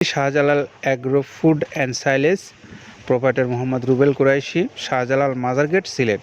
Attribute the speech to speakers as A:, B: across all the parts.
A: Shahjalal agro food and silage proprietor Mohammad Rubel Kuraishi Shahjalal Mazar Gate Sylhet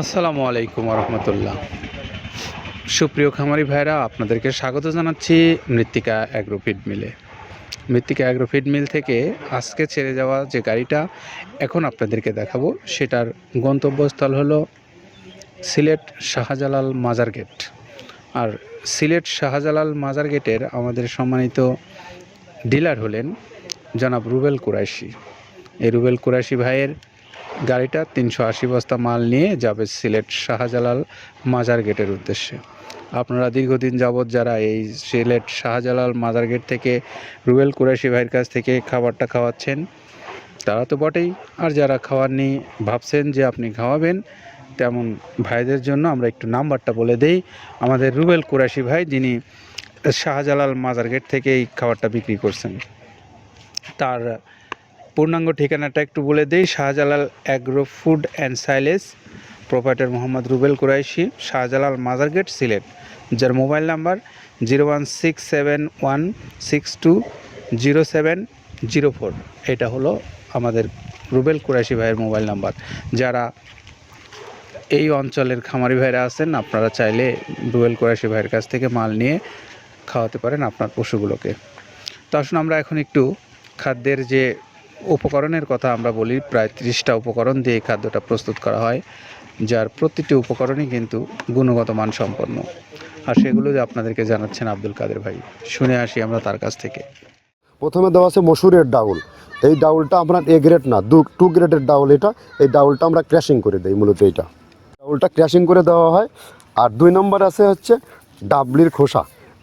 A: আসসালামু আলাইকুম রহমতুল্লাহ সুপ্রিয় খামারি ভাইরা আপনাদেরকে স্বাগত জানাচ্ছি মৃত্তিকা অ্যাগ্রোফিড মিলে মৃত্তিকা অ্যাগ্রোফিড মিল থেকে আজকে ছেড়ে যাওয়া যে গাড়িটা এখন আপনাদেরকে দেখাবো, সেটার গন্তব্যস্থল হলো সিলেট শাহজালাল মাজার গেট আর সিলেট শাহজালাল মাজার গেটের আমাদের সম্মানিত ডিলার হলেন জনাব রুবেল কুরাইশি। এই রুবেল কুরাইশি ভাইয়ের গাড়িটা তিনশো আশি বস্তা মাল নিয়ে যাবে সিলেট শাহজালাল মাজার গেটের উদ্দেশ্যে। আপনারা দীর্ঘদিন যাবৎ যারা এই সিলেট শাহজালাল মাজার গেট থেকে রুবেল কুরাইশি ভাইয়ের কাছ থেকে খাবারটা খাওয়াচ্ছেন, তারা তো বটেই। আর যারা খাওয়ার খাওয়াননি, ভাবছেন যে আপনি খাওয়াবেন, তেমন ভাইদের জন্য আমরা একটু নাম্বারটা বলে দেই। আমাদের রুবেল কুরাইশি ভাই, যিনি শাহজালাল মাজার গেট থেকে এই খাবারটা বিক্রি করছেন। তার পূর্ণাঙ্গ ঠিকানাটা একটু বলে দেই, Shahjalal agro food and silage proprietor Mohammad Rubel Kuraishi, Shahjalal Mazar Gate, Sylhet, যার mobile number zero one six seven one six two zero seven zero four. এটা হলো আমাদের রুবেল কুরাইশি ভাইয়ের মোবাইল নাম্বার। যারা এই অঞ্চলের খামারি ভাইরা আছেন, আপনারা চাইলে রুবেল কুরাইশি ভাইয়ের কাছ থেকে মাল নিয়ে খাওয়াতে পারেন আপনার পশুগুলোকে। তো আসুন আমরা এখন একটু খাদ্যের যে উপকরণের কথা আমরা বলি, প্রায় ত্রিশটা উপকরণ দিয়ে খাদ্যটা প্রস্তুত করা হয়। যার প্রতিটি উপকরণই কিন্তু গুণগত মান সম্পন্ন আর সেগুলো যে আপনাদেরকে জানাচ্ছেন আব্দুল কাদের ভাই, শুনে আসি আমরা তার কাছ থেকে।
B: প্রথমে দেওয়া আছে মসুরের ডাউল। এই ডাউলটা আপনার এ গ্রেড না, দু টু গ্রেডের ডাউল এটা। এই ডাউলটা আমরা ক্র্যাশিং করে দিই, মূলত এইটা। ডাউলটা ক্র্যাশিং করে দেওয়া হয়। আর দুই নম্বর আছে হচ্ছে ডাবলির খোসা।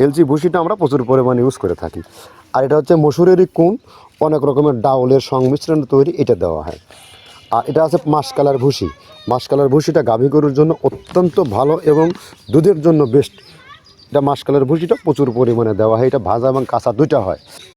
B: এলচি ভুসিটা আমরা প্রচুর পরিমাণে ইউজ করে থাকি। আর এটা হচ্ছে মসুরেরই কুম অনেক রকমের ডাউলের সংমিশ্রণ তৈরি, এটা দেওয়া হয়। আর এটা আছে মাসকালার ভুসি মাসকালার ভুসিটা গাভী গরুর জন্য অত্যন্ত ভালো এবং দুধের জন্য বেস্ট এটা মাসকালার ভুসিটা প্রচুর পরিমাণে দেওয়া হয়, এটা ভাজা এবং কাঁচা দুইটা হয়।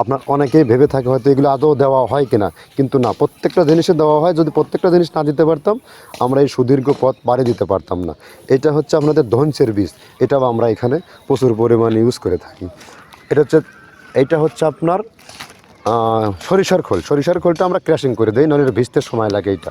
B: আপনার অনেকেই ভেবে থাকে হয়তো এগুলো আদৌ দেওয়া হয় কিনা। কিন্তু না, প্রত্যেকটা জিনিসে দেওয়া হয়। যদি প্রত্যেকটা জিনিস না দিতে পারতাম, আমরা এই সুদীর্ঘ পথ পাড়ি দিতে পারতাম না। এটা হচ্ছে আপনাদের ধনসের বীজ এটাও আমরা এখানে প্রচুর পরিমাণে ইউজ করে থাকি। এটা হচ্ছে এটা হচ্ছে আপনার সরিষার খোল। সরিষার খোলটা আমরা ক্র্যাশিং করে দিই এটা ভিজতে সময় লাগে এইটা।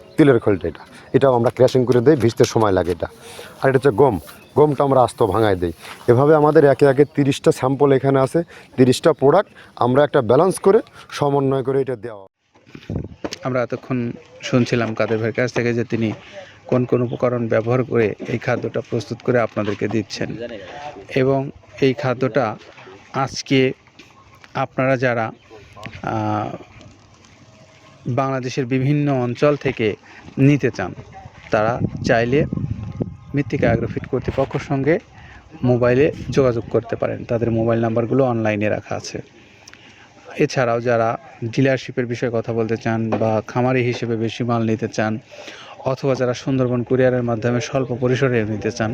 B: তিলের খোলটা এটা। এটাও আমরা ক্র্যাশিং করে দিই, ভিজতে সময় লাগে এটা। আর এটা হচ্ছে গম। গমটা আমরা আস্ত ভাঙায় দিই। এভাবে আমাদের একে একে তিরিশটা স্যাম্পল এখানে আছে, তিরিশটা প্রোডাক্ট আমরা একটা ব্যালেন্স করে সমন্বয় করে এটা দেওয়া।
A: আমরা এতক্ষণ শুনছিলাম কাদের ভাইয়ের কাছ থেকে যে তিনি কোন কোন উপকরণ ব্যবহার করে এই খাদ্যটা প্রস্তুত করে আপনাদেরকে দিচ্ছেন। এবং এই খাদ্যটা আজকে আপনারা যারা বাংলাদেশের বিভিন্ন অঞ্চল থেকে নিতে চান, তারা চাইলে মৃত্তিকা অ্যাগ্রোফিট কর্তৃপক্ষের সঙ্গে মোবাইলে যোগাযোগ করতে পারেন। তাদের মোবাইল নাম্বারগুলো অনলাইনে রাখা আছে। এছাড়াও যারা ডিলারশিপের বিষয়ে কথা বলতে চান বা খামারি হিসেবে বেশি মাল নিতে চান অথবা যারা সুন্দরবন কুরিয়ারের মাধ্যমে স্বল্প পরিসরে নিতে চান,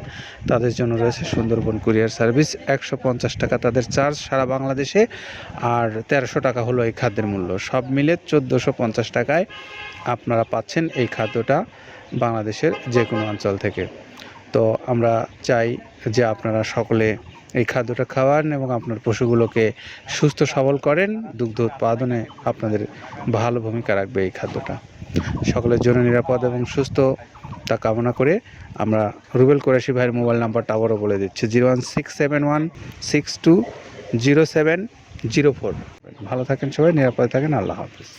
A: তাদের জন্য রয়েছে সুন্দরবন কুরিয়ার সার্ভিস। একশো পঞ্চাশ টাকা তাদের চার্জ সারা বাংলাদেশে আর তেরোশো টাকা হলো এই খাদ্যের মূল্য। সব মিলে চোদ্দোশো পঞ্চাশ টাকায় আপনারা পাচ্ছেন এই খাদ্যটা বাংলাদেশের যে কোনো অঞ্চল থেকে। তো আমরা চাই যে আপনারা সকলে এই খাদ্যটা খাওয়ান এবং আপনার পশুগুলোকে সুস্থ সবল করেন। দুগ্ধ উৎপাদনে আপনাদের ভালো ভূমিকা রাখবে এই খাদ্যটা। সকলের জন্য নিরাপদ এবং সুস্থ তা কামনা করে আমরা রুবেল কোরাশি ভাইয়ের মোবাইল নাম্বারটা আবারও বলে দিচ্ছি, zero one six seven one six two zero seven zero four. ভালো থাকেন সবাই, নিরাপদে থাকেন, আল্লাহ হাফিজ।